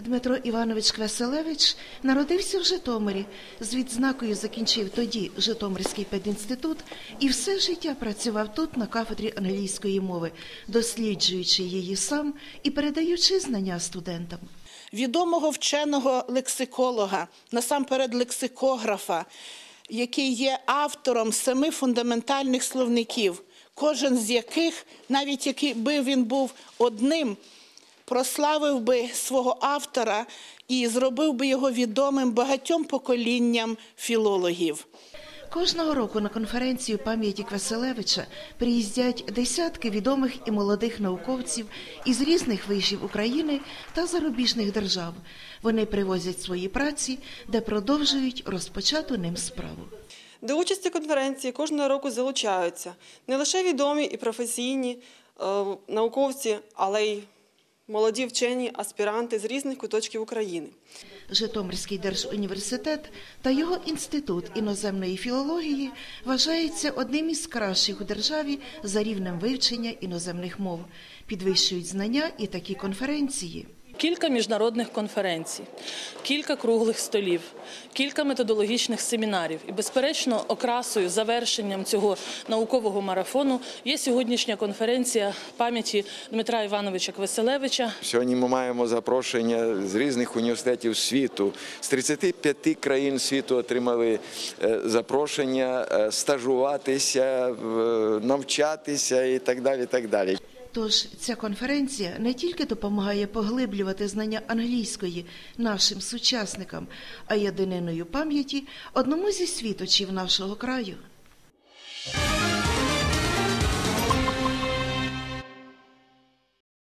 Дмитро Іванович Квеселевич народився в Житомирі. З відзнакою закінчив тоді Житомирський педінститут і все життя працював тут на кафедрі англійської мови, досліджуючи її сам і передаючи знання студентам. відомого вченого лексиколога, насамперед лексикографа, який є автором семи фундаментальних словників, кожен з яких, навіть якби він був одним, прославив би свого автора і зробив би його відомим багатьом поколінням філологів. Кожного року на конференцію пам'яті Квеселевича приїздять десятки відомих і молодих науковців із різних вишів України та зарубіжних держав. Вони привозять свої праці, де продовжують розпочату ним справу. До участі конференції кожного року залучаються не лише відомі і професійні е, науковці, але й молоді вчені, аспіранти з різних куточків України. Житомирський держуніверситет та його інститут іноземної філології вважаються одним із кращих у державі за рівнем вивчення іноземних мов. Підвищують знання і такі конференції. Кілька міжнародних конференцій, кілька круглих столів, кілька методологічних семінарів. І, безперечно, окрасою, завершенням цього наукового марафону є сьогоднішня конференція пам'яті Дмитра Івановича Квеселевича. Сьогодні ми маємо запрошення з різних університетів світу. З 35 країн світу отримали е, запрошення е, стажуватися, навчатися і так далі. І так далі. Тож ця конференція не тільки допомагає поглиблювати знання англійської нашим сучасникам, а й даниною пам'яті одному зі світочів нашого краю.